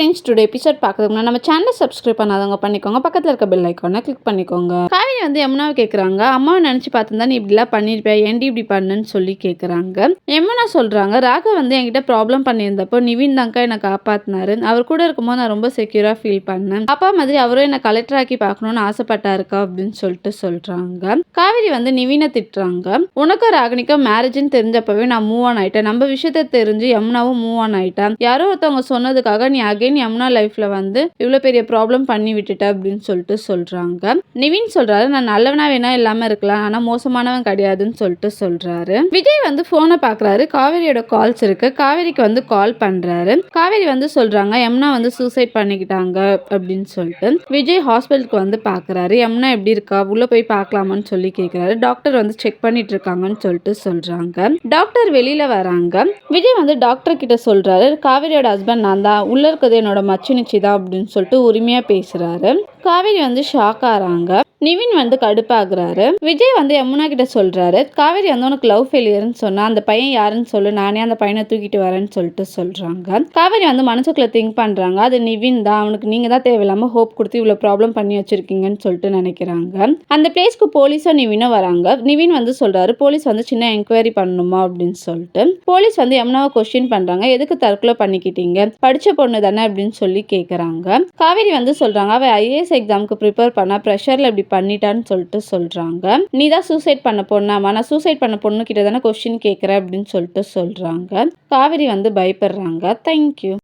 Friends today episode பார்க்கறதுக்கு முன்னாடி நம்ம சேனலை சப்ஸ்கிரைப் பண்ணாதவங்க பண்ணிக்கோங்க. பக்கத்தில் இருக்க பெல் ஐக்கானை கிளிக் பண்ணிக்கோங்க. காவிரி வந்து யமுனாவை கேட்குறாங்க அம்மாவை நினச்சி பார்த்துருந்தா நீ இப்படிலாம் பண்ணியிருப்பேன் ஏன்டி இப்படி பண்ணுன்னு சொல்லி கேட்குறாங்க யமுனா சொல்கிறாங்க ராகவ் வந்து என்கிட்ட ப்ராப்ளம் பண்ணியிருந்தப்போ நிவின் தாங்க்கா என்னை காப்பாற்றினாரு அவர் கூட இருக்கும்போது நான் ரொம்ப செக்யூராக ஃபீல் பண்ணேன். அப்பா மாதிரி அவரும் என்னை கலெக்டர் ஆக்கி பார்க்கணும்னு ஆசைப்பட்டாருக்கா அப்படின்னு சொல்லிட்டு சொல்கிறாங்க காவிரி வந்து நிவினை திட்டுறாங்க. உனக்கும் ராகினிக்கும் மேரேஜ்னு தெரிஞ்சப்பவே நான் மூவ் ஆன் ஆகிட்டேன் நம்ம விஷயத்த தெரிஞ்சு யமுனாவும் மூவ் ஆன் ஆயிட்டேன். யாரோ ஒருத்தவங்க சொன்னதுக்காக நீ அகைன் யமுனா லைஃப்ல வந்து இவ்வளோ பெரிய ப்ராப்ளம் பண்ணி விட்டுட்ட அப்படின்னு சொல்லிட்டு சொல்றாங்க. நிவின் சொல்றாரு நான் நல்லவனா வேணா இல்லாம இருக்கலாம் ஆனா மோசமானவன் கிடையாதுன்னு சொல்லிட்டு சொல்றாரு. விஜய் வந்து போனை பாக்குறாரு காவேரியோட கால்ஸ் இருக்கு. காவேரிக்கு வந்து கால் பண்றாரு. காவேரி வந்து சொல்றாங்க யமுனா வந்து சூசைட் பண்ணிக்கிட்டாங்க அப்படின்னு சொல்லிட்டு. விஜய் ஹாஸ்பிட்டலுக்கு வந்து பாக்குறாரு யமுனா எப்படி இருக்கா? உள்ள போய் பார்க்கலாமான்னு சொல்லி கேக்குறாரு. டாக்டர் வந்து செக் பண்ணிட்டு இருக்காங்கன்னு சொல்லிட்டு சொல்றாங்க. டாக்டர் வெளியில வராங்க. விஜய் வந்து டாக்டர் கிட்ட சொல்றாரு காவேரியோட ஹஸ்பண்ட் நான் தான். உள்ள என்னோட மச்சினிச்சி தான் அப்படின்னு சொல்லிட்டு உரிமையா பேசுறாரு. காவேரி வந்து ஷாக் ஆகிறாங்க. நிவின் வந்து கடுப்பாகிறாரு. விஜய் வந்து யமுனா கிட்ட சொல்றாரு காவேரி வந்து உனக்கு லவ் ஃபெயிலியர்னு சொன்னா அந்த பையன் யாருன்னு சொல்லு நானே அந்த பையனை தூக்கிட்டு வரேன்னு சொல்லிட்டு சொல்றாங்க. காவேரி வந்து மனசுக்குள்ள திங்க் பண்றாங்க அது நிவின் தான் அவனுக்கு நீங்க தான் தேவையில்லாம ஹோப் கொடுத்து இவ்வளவு ப்ராப்ளம் பண்ணி வச்சிருக்கீங்கன்னு சொல்லிட்டு நினைக்கிறாங்க. அந்த பிளேஸ்க்கு போலீஸும் நிவினும் வராங்க. நிவின் வந்து சொல்றாரு போலீஸ் வந்து சின்ன என்கொயரி பண்ணணுமா? அப்படின்னு சொல்லிட்டு. போலீஸ் வந்து யமுனாவை கொஸ்டின் பண்றாங்க எதுக்கு தற்கொலை பண்ணிக்கிட்டீங்க? படிச்ச பொண்ணு தானே? அப்படின்னு சொல்லி கேக்குறாங்க. காவேரி வந்து சொல்றாங்க அவ ஐஏஎஸ் எக்ஸாமுக்கு ப்ரிப்பேர் பண்ணா ப்ரெஷர்ல இப்படி பண்ணிட்டான்னு சொல்லிட்டு சொல்றாங்க. நீ தான் சூசைட் பண்ண பொண்ணாமா நான் சூசைட் பண்ண பொண்ணு கிட்ட தானே கொஸ்டின் கேட்குறேன் அப்படின்னு சொல்லிட்டு சொல்றாங்க. காவேரி வந்து பயப்படுறாங்க. தேங்க்யூ